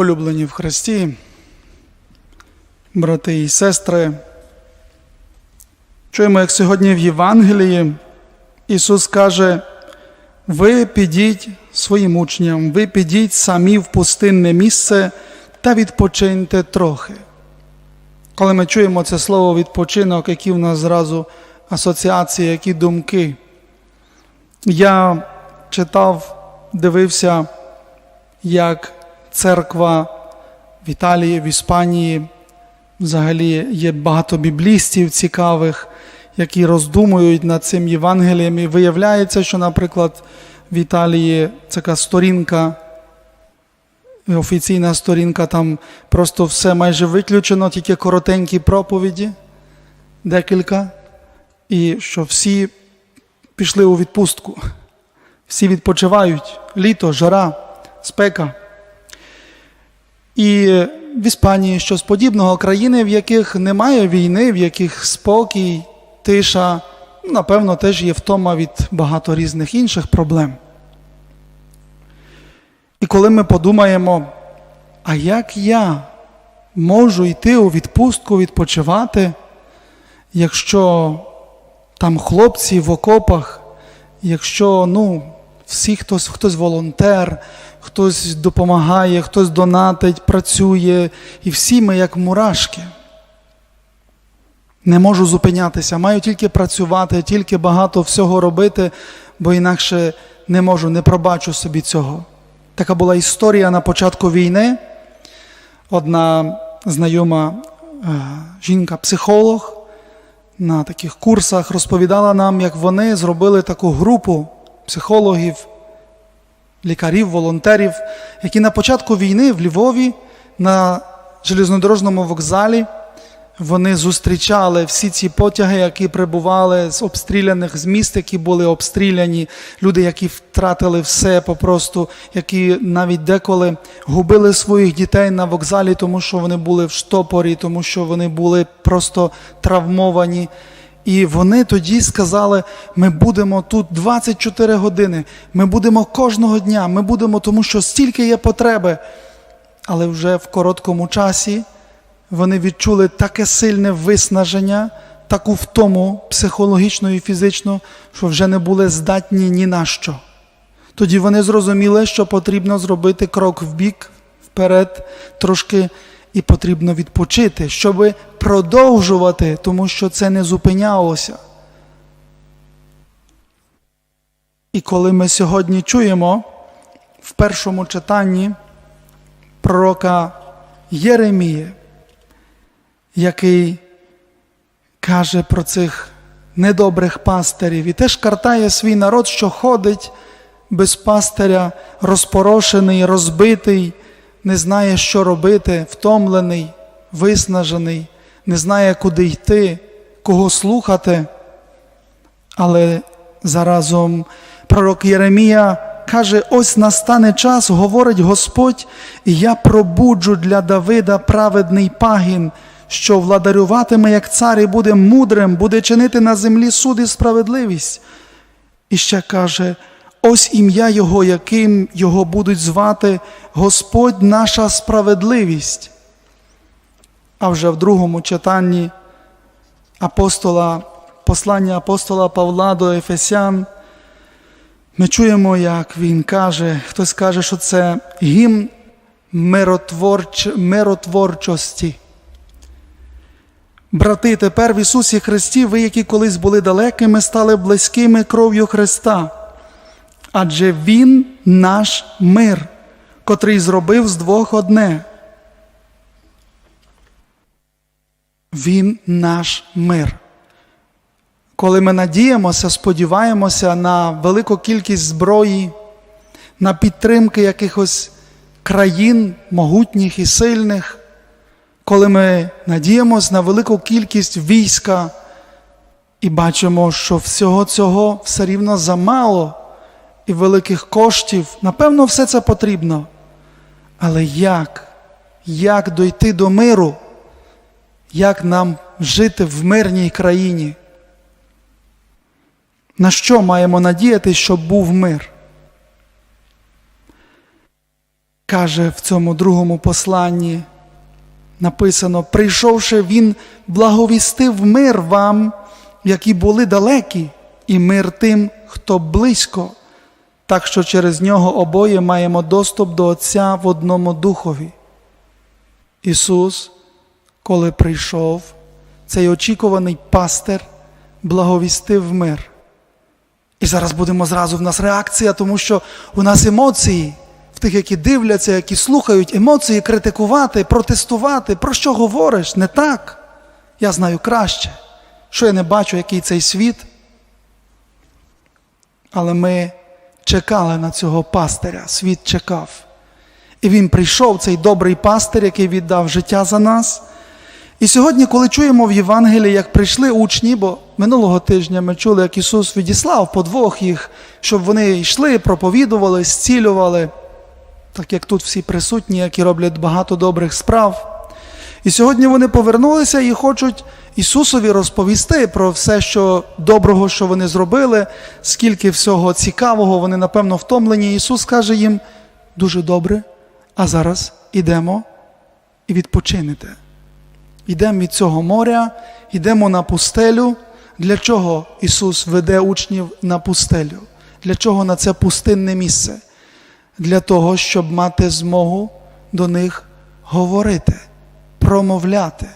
Улюблені в Христі, брати і сестри, чуємо, як сьогодні в Євангелії Ісус каже, ви підіть своїм учням, ви підіть самі в пустинне місце та відпочиньте трохи. Коли ми чуємо це слово відпочинок, які в нас зразу асоціації, які думки. Я читав, дивився, як церква в Італії, в Іспанії, взагалі є багато біблістів цікавих, які роздумують над цим Євангелієм. І виявляється, що, наприклад, в Італії така сторінка, офіційна сторінка, там просто все майже виключено, тільки коротенькі проповіді, декілька, і що всі пішли у відпустку, всі відпочивають, літо, жара, спека. І в Іспанії щось подібного, країни, в яких немає війни, в яких спокій, тиша, напевно, теж є втома від багато різних інших проблем. І коли ми подумаємо, а як я можу йти у відпустку відпочивати, якщо там хлопці в окопах, якщо ну, всі хтось, хтось волонтер, хтось допомагає, хтось донатить, працює, і всі ми як мурашки. Не можу зупинятися, маю тільки працювати, тільки багато всього робити, бо інакше не можу, не пробачу собі цього. Така була історія на початку війни. Одна знайома е, жінка-психолог на таких курсах розповідала нам, як вони зробили таку групу психологів, лікарів, волонтерів, які на початку війни в Львові на железнодорожному вокзалі вони зустрічали всі ці потяги, які прибували з обстріляних з міст, які були обстріляні, люди, які втратили все попросту, які навіть деколи губили своїх дітей на вокзалі, тому що вони були в штопорі, тому що вони були просто травмовані. І вони тоді сказали: ми будемо тут 24 години, ми будемо кожного дня, ми будемо, тому що стільки є потреби. Але вже в короткому часі вони відчули таке сильне виснаження, таку втому психологічну і фізичну, що вже не були здатні ні на що. Тоді вони зрозуміли, що потрібно зробити крок вбік, вперед, трошки і потрібно відпочити, щоб продовжувати, тому що це не зупинялося. І коли ми сьогодні чуємо в першому читанні пророка Єремії, який каже про цих недобрих пастирів і теж картає свій народ, що ходить без пастиря, розпорошений, розбитий, не знає, що робити, втомлений, виснажений, не знає, куди йти, кого слухати. Але заразом пророк Єремія каже: ось настане час, говорить Господь, і я пробуджу для Давида праведний пагін, що владарюватиме як цар і буде мудрим, буде чинити на землі суд і справедливість. І ще каже: ось ім'я Його, яким його будуть звати Господь наша справедливість. А вже в другому читанні апостола, послання апостола Павла до Ефесян, ми чуємо, як він каже, хтось каже, що це гімн миротворч... миротворчості. Брати, тепер в Ісусі Христі, ви, які колись були далекими, стали близькими кров'ю Христа. Адже Він наш мир, котрий зробив з двох одне. Він наш мир. Коли ми надіємося, сподіваємося на велику кількість зброї, на підтримки якихось країн могутніх і сильних, коли ми надіємося на велику кількість війська і бачимо, що всього цього все рівно замало і великих коштів, напевно, все це потрібно. Але як? Як дойти до миру? Як нам жити в мирній країні? На що маємо надіятися, щоб був мир? каже в цьому другому посланні, написано: прийшовши, Він благовістив мир вам, які були далекі, і мир тим, хто близько, так що через нього обоє маємо доступ до Отця в одному духові. Ісус, коли прийшов, цей очікуваний пастир благовістив мир. І зараз будемо зразу в нас реакція, тому що у нас емоції, в тих, які дивляться, які слухають, емоції критикувати, протестувати. Про що говориш? Не так. Я знаю краще, що я не бачу, який цей світ. Але ми чекали на цього пастиря, світ чекав. І він прийшов, цей добрий пастир, який віддав життя за нас. І сьогодні, коли чуємо в Євангелії, як прийшли учні, бо минулого тижня ми чули, як Ісус відіслав по двох їх, щоб вони йшли, проповідували, зцілювали, так як тут всі присутні, які роблять багато добрих справ. І сьогодні вони повернулися і хочуть Ісусові розповісти про все, що доброго, що вони зробили, скільки всього цікавого, вони, напевно, втомлені. Ісус каже їм дуже добре, а зараз ідемо і відпочинете. Йдемо від цього моря, йдемо на пустелю. Для чого Ісус веде учнів на пустелю? Для чого на це пустинне місце? Для того, щоб мати змогу до них говорити, промовляти.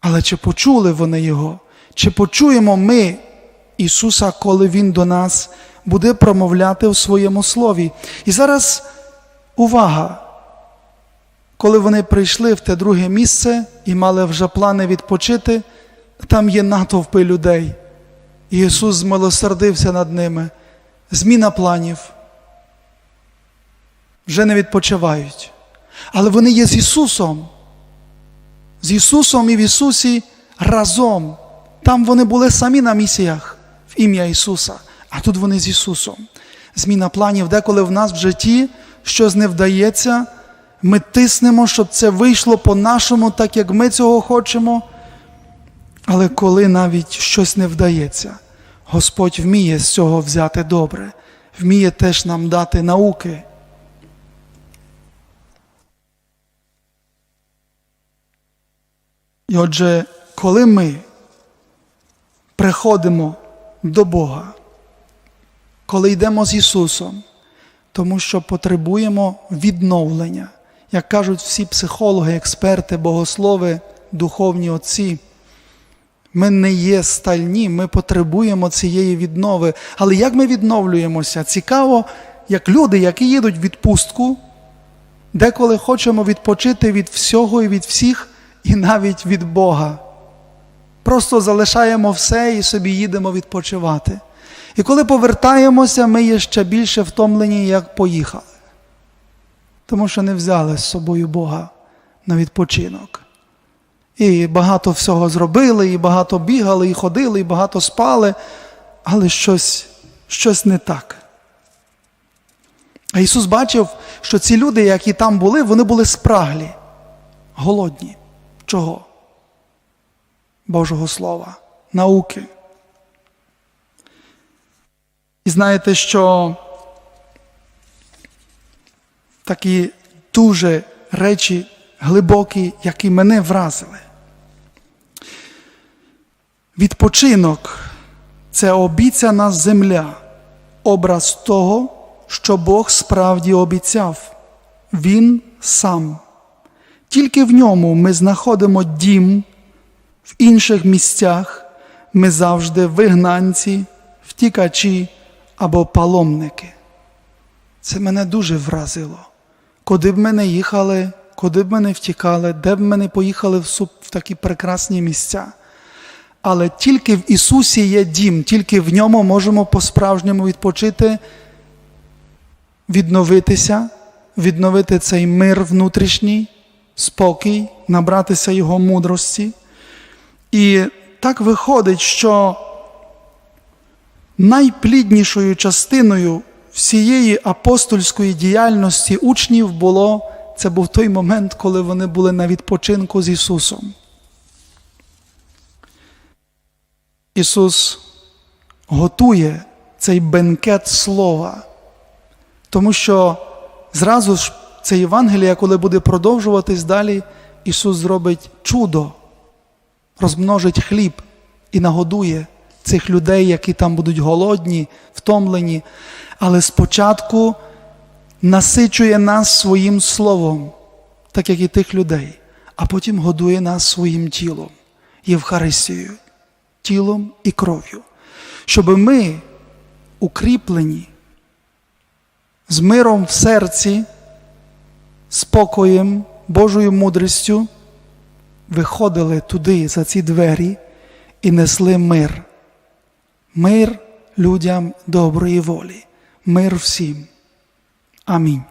Але чи почули вони Його? Чи почуємо ми Ісуса, коли Він до нас буде промовляти в своєму слові? І зараз увага! Коли вони прийшли в те друге місце і мали вже плани відпочити, там є натовпи людей. І Ісус змилосердився над ними. Зміна планів. Вже не відпочивають. Але вони є з Ісусом. З Ісусом і в Ісусі разом. Там вони були самі на місіях в ім'я Ісуса, а тут вони з Ісусом. Зміна планів, деколи в нас в житті щось не вдається. Ми тиснемо, щоб це вийшло по-нашому, так як ми цього хочемо. Але коли навіть щось не вдається, Господь вміє з цього взяти добре, вміє теж нам дати науки. І отже, коли ми приходимо до Бога, коли йдемо з Ісусом, тому що потребуємо відновлення як кажуть всі психологи, експерти, богослови, духовні отці, ми не є стальні, ми потребуємо цієї віднови. Але як ми відновлюємося? Цікаво, як люди, які їдуть в відпустку, деколи хочемо відпочити від всього і від всіх, і навіть від Бога. Просто залишаємо все і собі їдемо відпочивати. І коли повертаємося, ми є ще більше втомлені, як поїхали тому що не взяли з собою Бога на відпочинок. І багато всього зробили, і багато бігали, і ходили, і багато спали, але щось, щось не так. А Ісус бачив, що ці люди, які там були, вони були спраглі, голодні. Чого? Божого Слова, науки. І знаєте, що такі дуже речі глибокі, які мене вразили. Відпочинок це обіцяна земля, образ того, що Бог справді обіцяв. Він сам. Тільки в ньому ми знаходимо дім, в інших місцях ми завжди вигнанці, втікачі або паломники. Це мене дуже вразило. Куди б ми не їхали, куди б ми не втікали, де б ми не поїхали в, суп, в такі прекрасні місця. Але тільки в Ісусі є дім, тільки в ньому можемо по-справжньому відпочити, відновитися, відновити цей мир внутрішній, спокій, набратися Його мудрості. І так виходить, що найпліднішою частиною всієї апостольської діяльності учнів було, це був той момент, коли вони були на відпочинку з Ісусом. Ісус готує цей бенкет Слова, Тому що зразу ж це Євангелія, коли буде продовжуватись далі, Ісус зробить чудо, розмножить хліб і нагодує цих людей, які там будуть голодні, втомлені. Але спочатку насичує нас своїм словом, так як і тих людей, а потім годує нас своїм тілом, Євхаристією, тілом і кров'ю, щоб ми, укріплені, з миром в серці, спокоєм, Божою мудрістю, виходили туди за ці двері і несли мир. Мир людям доброї волі, мир всім. Амінь.